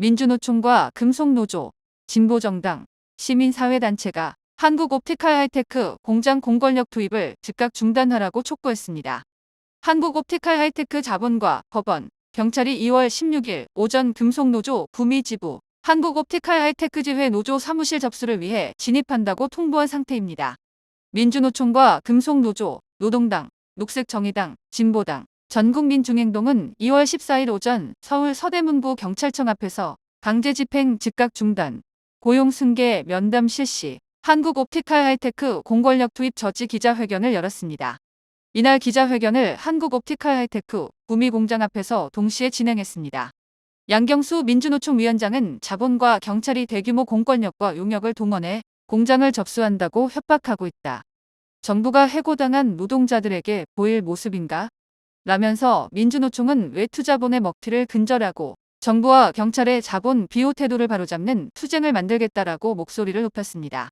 민주노총과 금속노조, 진보정당, 시민사회단체가 한국 옵티칼 하이테크 공장 공권력 투입을 즉각 중단하라고 촉구했습니다. 한국 옵티칼 하이테크 자본과 법원, 경찰이 2월 16일 오전 금속노조 구미지부 한국 옵티칼 하이테크 지회 노조 사무실 접수를 위해 진입한다고 통보한 상태입니다. 민주노총과 금속노조, 노동당, 녹색정의당, 진보당, 전국민중행동은 2월 14일 오전 서울 서대문구 경찰청 앞에서 강제 집행 즉각 중단, 고용 승계 면담 실시, 한국 옵티칼 하이테크 공권력 투입 저지 기자회견을 열었습니다. 이날 기자회견을 한국 옵티칼 하이테크 구미공장 앞에서 동시에 진행했습니다. 양경수 민주노총 위원장은 자본과 경찰이 대규모 공권력과 용역을 동원해 공장을 접수한다고 협박하고 있다. 정부가 해고당한 노동자들에게 보일 모습인가? 라면서 민주노총은 외투자본의 먹튀를 근절하고 정부와 경찰의 자본 비호 태도를 바로잡는 투쟁을 만들겠다라고 목소리를 높였습니다.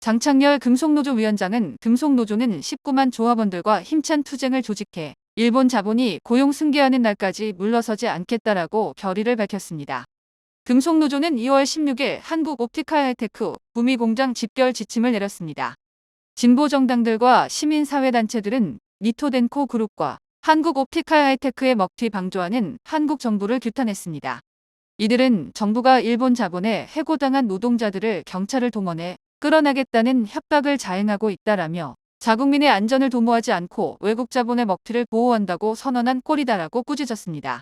장창열 금속노조 위원장은 금속노조는 19만 조합원들과 힘찬 투쟁을 조직해 일본 자본이 고용 승계하는 날까지 물러서지 않겠다라고 결의를 밝혔습니다. 금속노조는 2월 16일 한국 옵티칼 하이테크 구미공장 집결 지침을 내렸습니다. 진보 정당들과 시민사회단체들은 니토덴코 그룹과 한국 옵티칼 하이테크의 먹튀 방조하는 한국 정부를 규탄했습니다. 이들은 정부가 일본 자본에 해고당한 노동자들을 경찰을 동원해 끌어나겠다는 협박을 자행하고 있다라며 자국민의 안전을 도모하지 않고 외국 자본의 먹튀를 보호한다고 선언한 꼴이다라고 꾸짖었습니다.